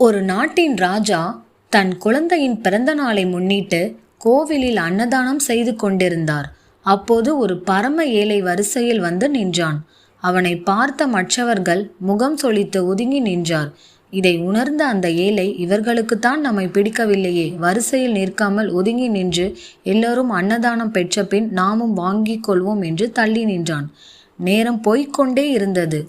ஒரு நாட்டின் ராஜா தன் குழந்தையின் பிறந்த நாளை முன்னிட்டு கோவிலில் அன்னதானம் செய்து கொண்டிருந்தார். அப்போது ஒரு பரம ஏழை வரிசையில் வந்து நின்றான். அவனை பார்த்த மற்றவர்கள் முகம் சொலித்து ஒதுங்கி நின்றார். இதை உணர்ந்த அந்த ஏழை இவர்களுக்குத்தான் நம்மை பிடிக்கவில்லையே. வரிசையில் நிற்காமல் ஒதுங்கி நின்று எல்லோரும் அன்னதானம் பெற்ற பின் நாமும் வாங்கிக் கொள்வோம் என்று தள்ளி நின்றான். நேரம் போய்க்கொண்டே இருந்தது.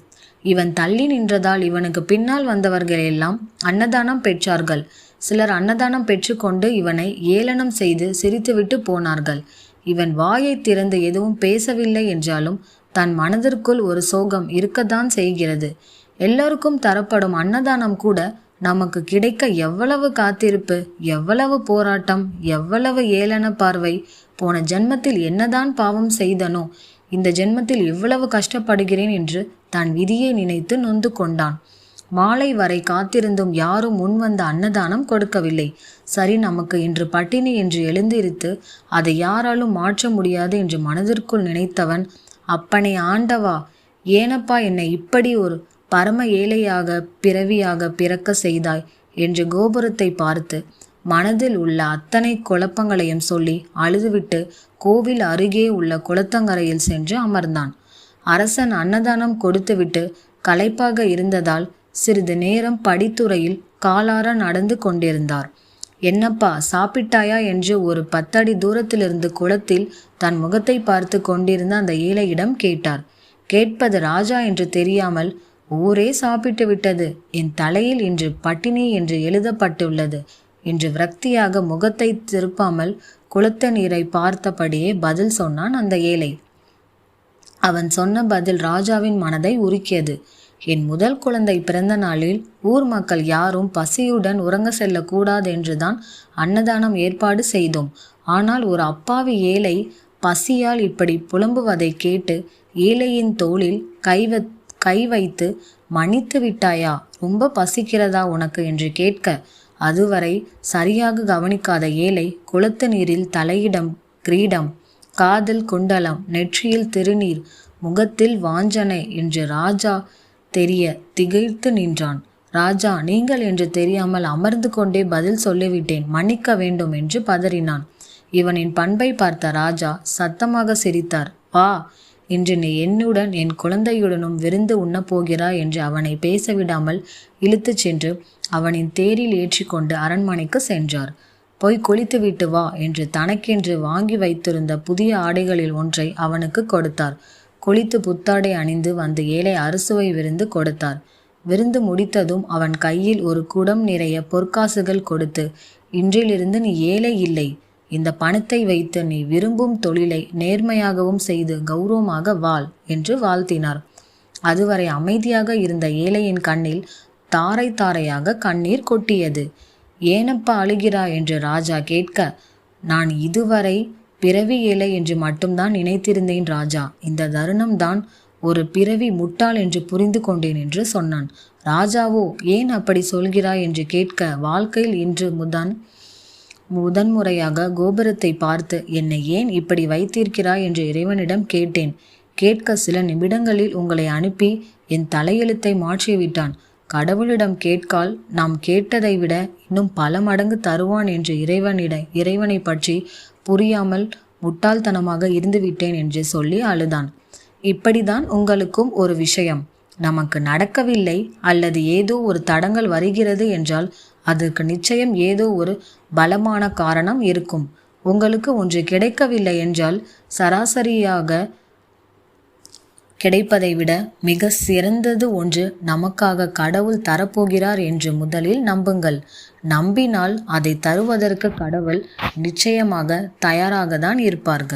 இவன் தள்ளி நின்றதால் இவனுக்கு பின்னால் வந்தவர்கள் எல்லாம் அன்னதானம் பெற்றார்கள். சிலர் அன்னதானம் பெற்றுக்கொண்டு இவனை ஏளனம் செய்து சிரித்துவிட்டு போனார்கள். இவன் வாயை திறந்து எதுவும் பேசவில்லை என்றாலும் தன் மனதிற்குள் ஒரு சோகம் இருக்கத்தான் செய்கிறது. எல்லோருக்கும் தரப்படும் அன்னதானம் கூட நமக்கு கிடைக்க எவ்வளவு காத்திருப்பு எவ்வளவு போராட்டம் எவ்வளவு ஏளன பார்வை போன ஜென்மத்தில் என்னதான் பாவம் செய்தனோ இந்த ஜென்மத்தில் எவ்வளவு கஷ்டப்படுகிறேன் என்று தன் விதியை நினைத்து நொந்து கொண்டான். மாலை வரை காத்திருந்தும் யாரும் முன் வந்த அன்னதானம் கொடுக்கவில்லை. சரி நமக்கு இன்று பட்டினி என்று எழுந்திருத்து அதை யாராலும் மாற்ற முடியாது என்று மனதிற்குள் நினைத்தவன் அப்பனை ஆண்டவா ஏனப்பா என்னை இப்படி ஒரு பரம ஏழையாக பிறவியாக பிறக்க செய்தாய் என்று கோபுரத்தை பார்த்து மனதில் உள்ள அத்தனை குழப்பங்களையும் சொல்லி அழுதுவிட்டு கோவில் அருகே உள்ள குளத்தங்கரையில் சென்று அமர்ந்தான். அரசன் அன்னதானம் கொடுத்துவிட்டு களைப்பாக இருந்ததால் சிறிது நேரம் படித்துறையில் காலார நடந்து கொண்டிருந்தார். என்னப்பா சாப்பிட்டாயா? என்று ஒரு பத்தடி தூரத்திலிருந்து குளத்தில் தன் முகத்தை பார்த்து கொண்டிருந்த அந்த ஏழையிடம் கேட்டார். கேட்பது ராஜா என்று தெரியாமல் ஊரே சாப்பிட்டு விட்டது. என் தலையில் இன்று பட்டினி என்று எழுதப்பட்டுள்ளது. என்று விரக்தியாக முகத்தை திருப்பாமல் குளத்த நீரை பார்த்தபடியே பதில் சொன்னான் அந்த ஏழை. அவன் சொன்ன பதில் ராஜாவின் மனதை உருக்கியது. என் முதல் குழந்தை பிறந்த நாளில் ஊர் மக்கள் யாரும் பசியுடன் உறங்க செல்லக்கூடாது என்றுதான் அன்னதானம் ஏற்பாடு செய்தோம். ஆனால் ஒரு அப்பாவி ஏழை பசியால் இப்படி புலம்புவதை கேட்டு ஏழையின் தோளில் கைவத் கை வைத்து மன்னித்து விட்டாயா? ரொம்ப பசிக்கிறதா உனக்கு? என்று கேட்க அதுவரை சரியாக கவனிக்காத ஏழை குளத்து நீரில் தலையிடம் கிரீடம் காதில் குண்டலம் நெற்றியில் திருநீர் முகத்தில் வாஞ்சனை என்று ராஜா தெரிய திகைத்து நின்றான். ராஜா நீங்கள் என்று தெரியாமல் அமர்ந்து கொண்டே பதில் சொல்லிவிட்டேன். மன்னிக்க வேண்டும் என்று பதறினான். இவனின் பண்பை பார்த்த ராஜா சத்தமாக சிரித்தார். வா இன்று நீ என்னுடன் என் குழந்தையுடனும் விருந்து உண்ணப்போகிறா என்று அவனை பேசவிடாமல் இழுத்துச் சென்று அவனின் தேரில் ஏற்றிக்கொண்டு அரண்மனைக்கு சென்றார். போய் குளித்துவிட்டு வா என்று தனக்கென்று வாங்கி வைத்திருந்த புதிய ஆடைகளில் ஒன்றை அவனுக்கு கொடுத்தார். குளித்து புத்தாடை அணிந்து வந்து ஏழை அரசுவை விருந்து கொடுத்தார். விருந்து முடித்ததும் அவன் கையில் ஒரு குடம் நிறைய பொற்காசுகள் கொடுத்து இன்றிலிருந்து நீ ஏழை இல்லை. இந்த பணத்தை வைத்து நீ விரும்பும் தொழிலை நேர்மையாகவும் செய்து கௌரவமாக வாழ் என்று வாழ்த்தினார். அதுவரை அமைதியாக இருந்த ஏழையின் கண்ணில் தாரை தாரையாக கண்ணீர் கொட்டியது. ஏனப்பா அழுகிறா? என்று ராஜா கேட்க நான் இதுவரை பிறவி ஏழை என்று மட்டும்தான் நினைத்திருந்தேன் ராஜா. இந்த தருணம்தான் ஒரு பிறவி முட்டாள் என்று புரிந்து கொண்டேன் என்று சொன்னான். ராஜாவோ ஏன் அப்படி சொல்கிறாய்? என்று கேட்க வாழ்க்கையில் இன்று முதன் முதன்முறையாக கோபுரத்தை பார்த்து என்னை ஏன் இப்படி வைத்திருக்கிறாய்? என்று இறைவனிடம் கேட்டேன். கேட்க சில நிமிடங்களில் உங்களை அனுப்பி என் தலையெழுத்தை மாற்றிவிட்டான். கடவுளிடம் கேட்கால் நாம் கேட்டதை விட இன்னும் பல மடங்கு தருவான் என்று இறைவனிட இறைவனை பற்றி புரியாமல் முட்டாள்தனமாக இருந்துவிட்டேன் என்று சொல்லி அழுதான். இப்படிதான் உங்களுக்கும் ஒரு விஷயம். நமக்கு நடக்கவில்லை அல்லது ஏதோ ஒரு தடங்கள் வருகிறது என்றால் அதற்கு நிச்சயம் ஏதோ ஒரு பலமான காரணம் இருக்கும். உங்களுக்கு ஒன்று கிடைக்கவில்லை என்றால் சராசரியாக கிடைப்பதை விட மிக சிறந்தது ஒன்று நமக்காக கடவுள் தரப்போகிறார் என்று முதலில் நம்புங்கள். நம்பினால் அதை தருவதற்கு கடவுள் நிச்சயமாக தயாராக தான் இருப்பார்கள்.